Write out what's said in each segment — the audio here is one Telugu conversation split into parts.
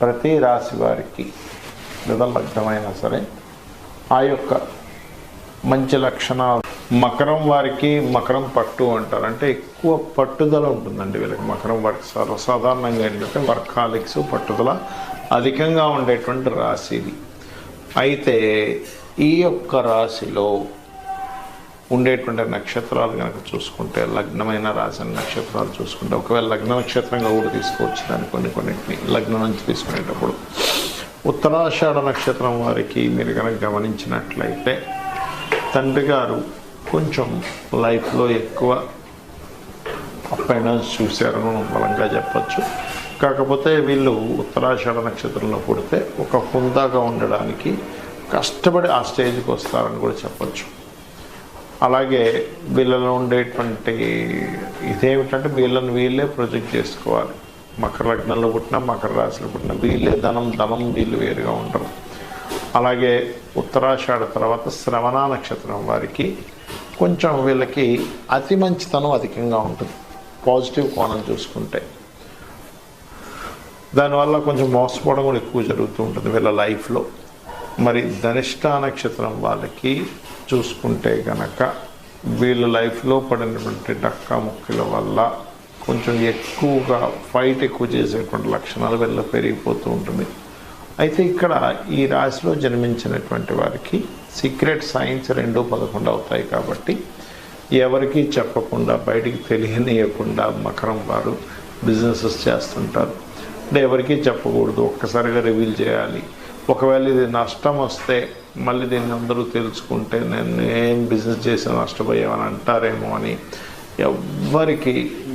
ప్రతి రాశి వారికి లేదా లగ్నమైనా సరే ఆ యొక్క మంచి లక్షణాలు మకరం వారికి మకరం పట్టు అంటారు. అంటే ఎక్కువ పట్టుదల ఉంటుందండి వీళ్ళకి మకరం వారికి సర్వసాధారణంగా ఏంటంటే వర్కాలిక్స్ పట్టుదల అధికంగా ఉండేటువంటి రాశి ఇది అయితే ఈ యొక్క రాశిలో ఉండేటువంటి నక్షత్రాలు కనుక చూసుకుంటే లగ్నమైన రాసిన నక్షత్రాలు చూసుకుంటే ఒకవేళ లగ్న నక్షత్రంగా కూడా తీసుకోవచ్చు. దాన్ని కొన్ని కొన్నింటిని లగ్నం నుంచి తీసుకునేటప్పుడు. ఉత్తరాషాఢ నక్షత్రం వారికి మీరు కనుక గమనించినట్లయితే తండ్రి గారు కొంచెం లైఫ్లో ఎక్కువ ఫైనాన్స్ చూశారని మనం బలంగా చెప్పచ్చు. కాకపోతే వీళ్ళు ఉత్తరాషాఢ నక్షత్రంలో పుడితే ఒక హుందాగా ఉండడానికి కష్టపడి ఆ స్టేజ్కి వస్తారని కూడా చెప్పచ్చు. అలాగే వీళ్ళలో ఉండేటువంటి ఇదేమిటంటే వీళ్ళని వీళ్ళే ప్రొజెక్ట్ చేసుకోవాలి. మకర లగ్నంలో పుట్టిన మకర రాశిలో పుట్టిన వీళ్ళే ధనం ధనం వీళ్ళు వేరుగా ఉంటారు అలాగే ఉత్తరాషాఢ తర్వాత శ్రవణ నక్షత్రం వారికి కొంచెం వీళ్ళకి అతి మంచితనం అధికంగా ఉంటుంది. పాజిటివ్ కోణం చూసుకుంటే. దానివల్ల కొంచెం మోసపోవడం కూడా ఎక్కువ జరుగుతూ ఉంటుంది వీళ్ళ లైఫ్లో. మరి ధనిష్ట నక్షత్రం వాళ్ళకి చూసుకుంటే కనుక వీళ్ళ లైఫ్లో పడినటువంటి డక్కా ముక్కల వల్ల కొంచెం ఎక్కువగా ఫైట్ ఎక్కువ చేసేటువంటి లక్షణాలు వీళ్ళ పెరిగిపోతూ ఉంటుంది. అయితే ఇక్కడ ఈ రాశిలో జన్మించినటువంటి వారికి సీక్రెట్ సైన్స్ రెండు పదకొండు అవుతాయి కాబట్టి ఎవరికీ చెప్పకుండా బయటికి తెలియనియకుండా మకరం వారు బిజినెసెస్ చేస్తుంటారు. అంటే ఎవరికీ చెప్పకూడదు ఒక్కసారిగా రివీల్ చేయాలి. ఒకవేళ ఇది నష్టం వస్తే మళ్ళీ దీన్ని అందరూ తెలుసుకుంటే నేను ఏం బిజినెస్ చేసి నష్టపోయామని అంటారేమో అని ఎవ్వరికి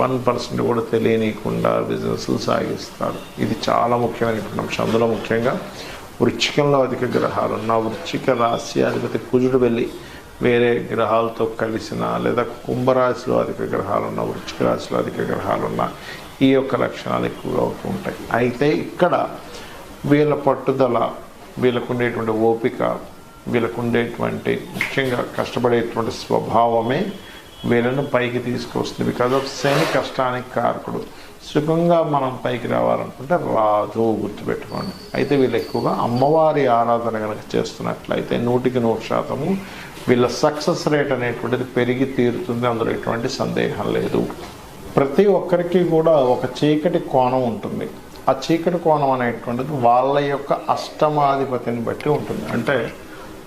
వన్ పర్సెంట్ కూడా తెలియనీయకుండా బిజినెస్లు సాగిస్తారు. ఇది చాలా ముఖ్యమైనటువంటి అంశం. అందులో ముఖ్యంగా వృచ్చికంలో అధిక గ్రహాలు ఉన్న వృచ్చిక రాశి అధిపతి కుజుడు వెళ్ళి వేరే గ్రహాలతో కలిసిన లేదా కుంభరాశిలో అధిక గ్రహాలు ఉన్న వృచ్చిక రాశిలో అధిక గ్రహాలు ఉన్న ఈ యొక్క లక్షణాలు ఎక్కువగా అవుతూ ఉంటాయి. అయితే ఇక్కడ వీళ్ళ పట్టుదల వీళ్ళకు ఉండేటువంటి ఓపిక వీళ్ళకు ఉండేటువంటి ముఖ్యంగా కష్టపడేటువంటి స్వభావమే వీళ్ళను పైకి తీసుకొస్తుంది. బికాజ్ ఆఫ్ శని కష్టానికి కారకుడు. సుఖంగా మనం పైకి రావాలనుకుంటే రాదు గుర్తుపెట్టుకోండి. అయితే వీళ్ళు ఎక్కువగా అమ్మవారి ఆరాధన కనుక చేస్తున్నట్లయితే నూటికి నూరు శాతము వీళ్ళ సక్సెస్ రేట్ అనేటువంటిది పెరిగి తీరుతుంది. అందులో ఎటువంటి సందేహం లేదు. ప్రతి ఒక్కరికి కూడా ఒక చీకటి కోణం ఉంటుంది. ఆ చీకటి కోణం అనేటువంటిది వాళ్ళ యొక్క అష్టమాధిపతిని బట్టి ఉంటుంది. అంటే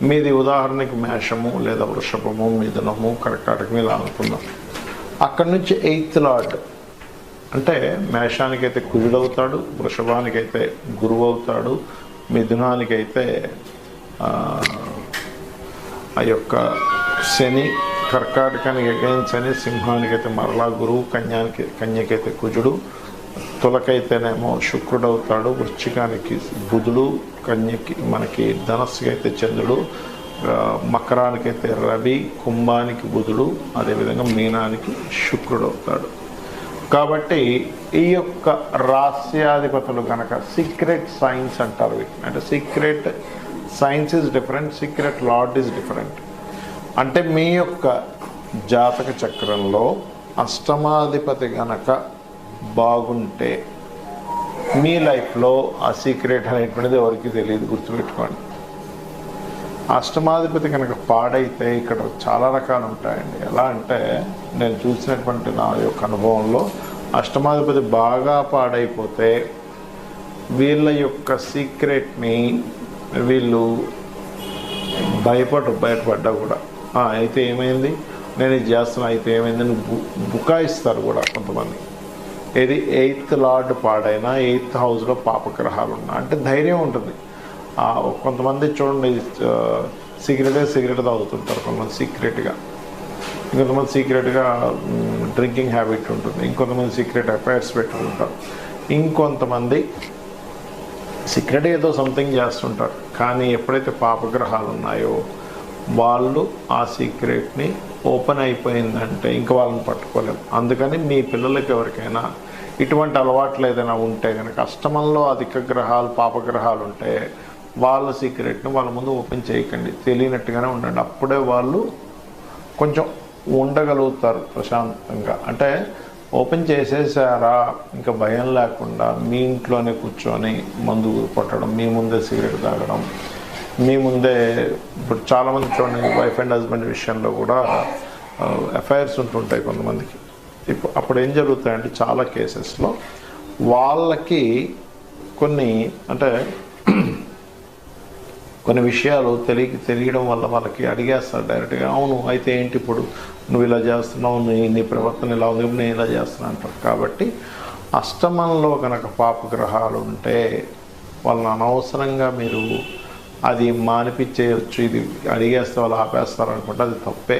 మీది ఉదాహరణకి మేషము లేదా వృషభము మిథునము కర్కాటకం ఇలా అనుకుందాం. అక్కడి నుంచి ఎయిత్ లార్డ్. అంటే మేషానికైతే కుజుడవుతాడు వృషభానికైతే గురువు అవుతాడు మిథునానికైతే ఆ యొక్క శని కర్కాటకానికి అగైన్ శని సింహానికైతే మరలా గురువు కన్యానికి కన్యకైతే కుజుడు తులకైతేనేమో శుక్రుడు అవుతాడు వృశ్చికానికి బుధుడు కన్యకి మనకి ధనస్సుకి అయితే చంద్రుడు మకరానికైతే రవి కుంభానికి బుధుడు అదేవిధంగా మీనానికి శుక్రుడు అవుతాడు కాబట్టి ఈ యొక్క రాస్యాధిపతులు కనుక సీక్రెట్ సైన్స్ అంటారు వీటిని. అంటే secret science is different secret lord is different అంటే మీ యొక్క జాతక చక్రంలో అష్టమాధిపతి గనక బాగుంటే మీ లైఫ్లో ఆ సీక్రెట్ అనేటువంటిది ఎవరికి తెలియదు గుర్తుపెట్టుకోండి. అష్టమాధిపతి కనుక పాడైతే ఇక్కడ చాలా రకాలు ఉంటాయండి. ఎలా అంటే నేను చూసినటువంటి నా యొక్క అనుభవంలో అష్టమాధిపతి బాగా పాడైపోతే వీళ్ళ యొక్క సీక్రెట్ని వీళ్ళు భయపడరు బయటపడ్డా కూడా. అయితే ఏమైంది? నేను ఇది చేస్తున్నా అయితే ఏమైందని బుకాయిస్తారు కూడా కొంతమంది. ఇది ఎయిత్ లార్డ్ పాడైనా ఎయిత్ హౌస్లో పాపగ్రహాలు ఉన్నా అంటే ధైర్యం ఉంటుంది. కొంతమంది చూడండి సీక్రెట్గా సిగరెట్ తాగుతుంటారు కొంతమంది సీక్రెట్గా. ఇంకొంతమంది సీక్రెట్గా డ్రింకింగ్ హ్యాబిట్ ఉంటుంది. ఇంకొంతమంది సీక్రెట్ అఫైర్స్ పెట్టుకుంటారు. ఇంకొంతమంది సీక్రెట్ ఏదో సంథింగ్ చేస్తుంటారు. కానీ ఎప్పుడైతే పాపగ్రహాలు ఉన్నాయో వాళ్ళు ఆ సీక్రెట్ని ఓపెన్ అయిపోయిందంటే ఇంకా వాళ్ళని పట్టుకోలేము అందుకని మీ పిల్లలకి ఎవరికైనా ఇటువంటి అలవాట్లు ఏదైనా ఉంటే కనుక అష్టమంలో అధిక గ్రహాలు పాపగ్రహాలు ఉంటే వాళ్ళ సీక్రెట్ని వాళ్ళ ముందు ఓపెన్ చేయకండి. తెలియనట్టుగానే ఉండండి. అప్పుడే వాళ్ళు కొంచెం ఉండగలుగుతారు ప్రశాంతంగా. అంటే ఓపెన్ చేసేసారా ఇంకా భయం లేకుండా మీ ఇంట్లోనే కూర్చొని మందు కొట్టడం మీ ముందే సిగరెట్ తాగడం మీ ముందే ఇప్పుడు చాలామంది చూడండి వైఫ్ అండ్ హస్బెండ్ విషయంలో కూడా ఎఫ్ఐఆర్స్ ఉంటుంటాయి కొంతమందికి. ఇప్పుడు అప్పుడు ఏం జరుగుతాయంటే చాలా కేసెస్లో వాళ్ళకి కొన్ని అంటే కొన్ని విషయాలు తెలియ తెలియడం వల్ల వాళ్ళకి అడిగేస్తారు డైరెక్ట్గా అవును అయితే ఏంటి ఇప్పుడు? నువ్వు ఇలా చేస్తున్నావు నీ నీ ప్రవర్తన ఇలా ఉంది నేను ఇలా చేస్తున్నా అంటారు. కాబట్టి అష్టమంలో కనుక పాపగ్రహాలు ఉంటే వాళ్ళని అనవసరంగా మీరు అది మానిపించేయచ్చు ఇది అడిగేస్తే వాళ్ళు ఆపేస్తారు అనుకుంటే అది తప్పే.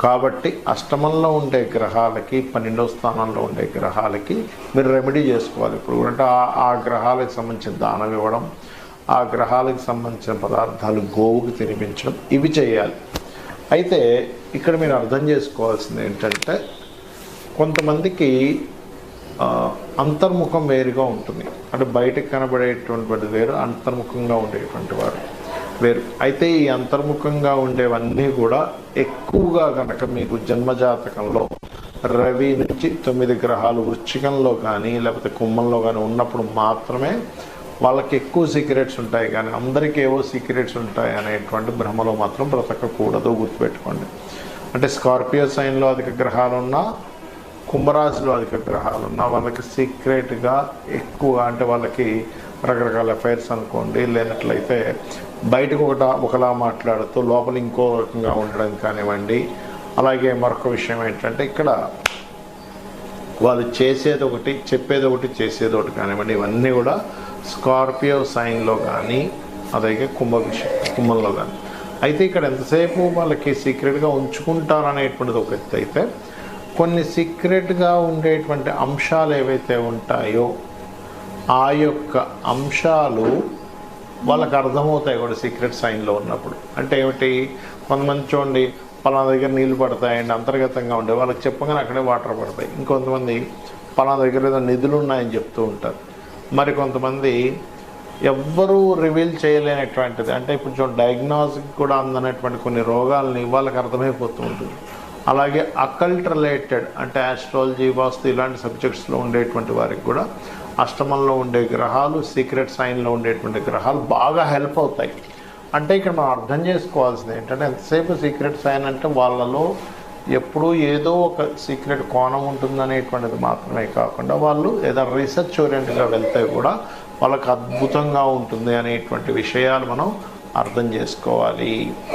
కాబట్టి అష్టమంలో ఉండే గ్రహాలకి పన్నెండవ స్థానంలో ఉండే గ్రహాలకి మీరు రెమెడీ చేసుకోవాలి. ఇప్పుడు అంటే ఆ- గ్రహాలకు సంబంధించిన దానం ఇవ్వడం ఆ గ్రహాలకు సంబంధించిన పదార్థాలు గోవుకి తినిపించడం ఇవి చేయాలి. అయితే ఇక్కడ మీరు అర్థం చేసుకోవాల్సింది ఏంటంటే కొంతమందికి అంతర్ముఖం వేరుగా ఉంటుంది. అంటే బయటకు కనబడేటువంటి వేరు అంతర్ముఖంగా ఉండేటువంటి వారు వేరు. అయితే ఈ అంతర్ముఖంగా ఉండేవన్నీ కూడా ఎక్కువగా కనుక మీకు జన్మజాతకంలో రవి నుంచి తొమ్మిది గ్రహాలు వృచ్చికంలో కానీ లేకపోతే కుంభంలో కానీ ఉన్నప్పుడు మాత్రమే వాళ్ళకి ఎక్కువ సీక్రెట్స్ ఉంటాయి. కానీ అందరికీ ఏవో సీక్రెట్స్ ఉంటాయి అనేటువంటి భ్రమలో మాత్రం బ్రతకకూడదు గుర్తుపెట్టుకోండి. అంటే స్కార్పియో సైన్లో అధిక గ్రహాలు ఉన్నా కుంభరాశిలో అధిక గ్రహాలు ఉన్నా వాళ్ళకి సీక్రెట్గా ఎక్కువ అంటే వాళ్ళకి రకరకాల ఎఫ్ఐఆర్స్ అనుకోండి లేనట్లయితే బయటకు ఒకట ఒకలా మాట్లాడుతూ లోపల ఇంకో రకంగా ఉండడం కానివ్వండి. అలాగే మరొక విషయం ఏంటంటే ఇక్కడ వాళ్ళు చేసేది ఒకటి చెప్పేది ఒకటి చేసేది ఒకటి కానివ్వండి. ఇవన్నీ కూడా స్కార్పియో సైన్లో కానీ అలాగే కుంభ విషయం కుంభంలో కానీ. అయితే ఇక్కడ ఎంతసేపు వాళ్ళకి సీక్రెట్గా ఉంచుకుంటారనేటువంటిది ఒక ఎత్తు అయితే కొన్ని సీక్రెట్గా ఉండేటువంటి అంశాలు ఏవైతే ఉంటాయో ఆ యొక్క అంశాలు వాళ్ళకి అర్థమవుతాయి కూడా సీక్రెట్ సైన్లో ఉన్నప్పుడు. అంటే ఏమిటి? కొంతమంది చూడండి పలానా దగ్గర నీళ్ళు పడతాయండి అంతర్గతంగా ఉండే వాళ్ళకి చెప్పగానే అక్కడే వాటర్ పడతాయి. ఇంకొంతమంది పలానా దగ్గర ఏదో నిధులు ఉన్నాయని చెప్తూ ఉంటారు. మరి కొంతమంది ఎవ్వరూ రివీల్ చేయలేనటువంటిది. అంటే ఇప్పుడు చూడండి డయాగ్నోస్కి కూడా అందనటువంటి కొన్ని రోగాలని వాళ్ళకి అర్థమైపోతూ ఉంటుంది. అలాగే అకల్ట్ రిలేటెడ్ అంటే ఆస్ట్రాలజీ వాస్తు ఇలాంటి సబ్జెక్ట్స్లో ఉండేటువంటి వారికి కూడా అష్టమంలో ఉండే గ్రహాలు సీక్రెట్ సైన్లో ఉండేటువంటి గ్రహాలు బాగా హెల్ప్ అవుతాయి. అంటే ఇక్కడ మనం అర్థం చేసుకోవాల్సింది ఏంటంటే ఎంతసేపు సీక్రెట్ సైన్ అంటే వాళ్ళలో ఎప్పుడూ ఏదో ఒక సీక్రెట్ కోణం ఉంటుందనేటువంటిది మాత్రమే కాకుండా వాళ్ళు ఏదో రీసెర్చ్ ఓరియంట్గా వెళ్తే కూడా వాళ్ళకి అద్భుతంగా ఉంటుంది అనేటువంటి విషయాలు మనం అర్థం చేసుకోవాలి.